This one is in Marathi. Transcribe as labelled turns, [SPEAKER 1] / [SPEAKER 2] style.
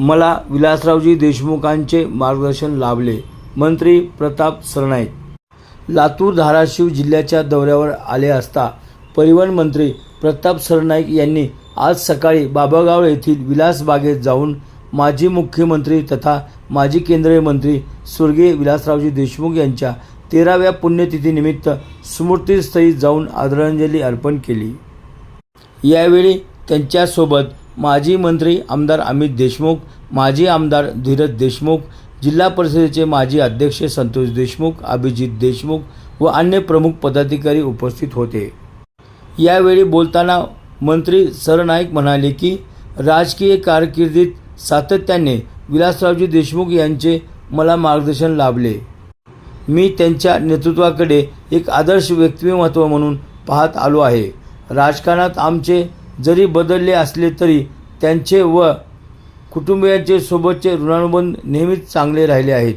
[SPEAKER 1] मला विलासरावजी देशमुखांचे मार्गदर्शन लाभले. मंत्री प्रताप सरनाईक. लातूर धाराशिव जिल्ह्याच्या दौऱ्यावर आले असता परिवहन मंत्री प्रताप सरनाईक यांनी आज सकाळी बाबागाव येथील विलासबागेत जाऊन माजी मुख्यमंत्री तथा माजी केंद्रीय मंत्री स्वर्गीय विलासरावजी देशमुख यांच्या तेराव्या पुण्यतिथीनिमित्त स्मृतीस्थळी जाऊन आदरांजली अर्पण केली. यावेळी त्यांच्यासोबत माजी मंत्री आमदार अमित देशमुख माजी आमदार धीरज देशमुख जिल्हा परिषदेचे माजी अध्यक्ष संतोष देशमुख अभिजित देशमुख व अन्य प्रमुख पदाधिकारी उपस्थित होते. यावेळी बोलताना मंत्री सरनाईक म्हणाले की राजकीय कारकिर्दीत सातत्याने विलासरावजी देशमुख यांचे मला मार्गदर्शन लाभले. मी त्यांच्या नेतृत्वाकडे एक आदर्श व्यक्तिमत्व म्हणून पाहत आलो आहे. राजकारणात आमचे जरी बदलले असले तरी त्यांचे व कुटुंबियांचे सोबतचे ऋणानुबंध नेहमीच चांगले राहिले आहेत.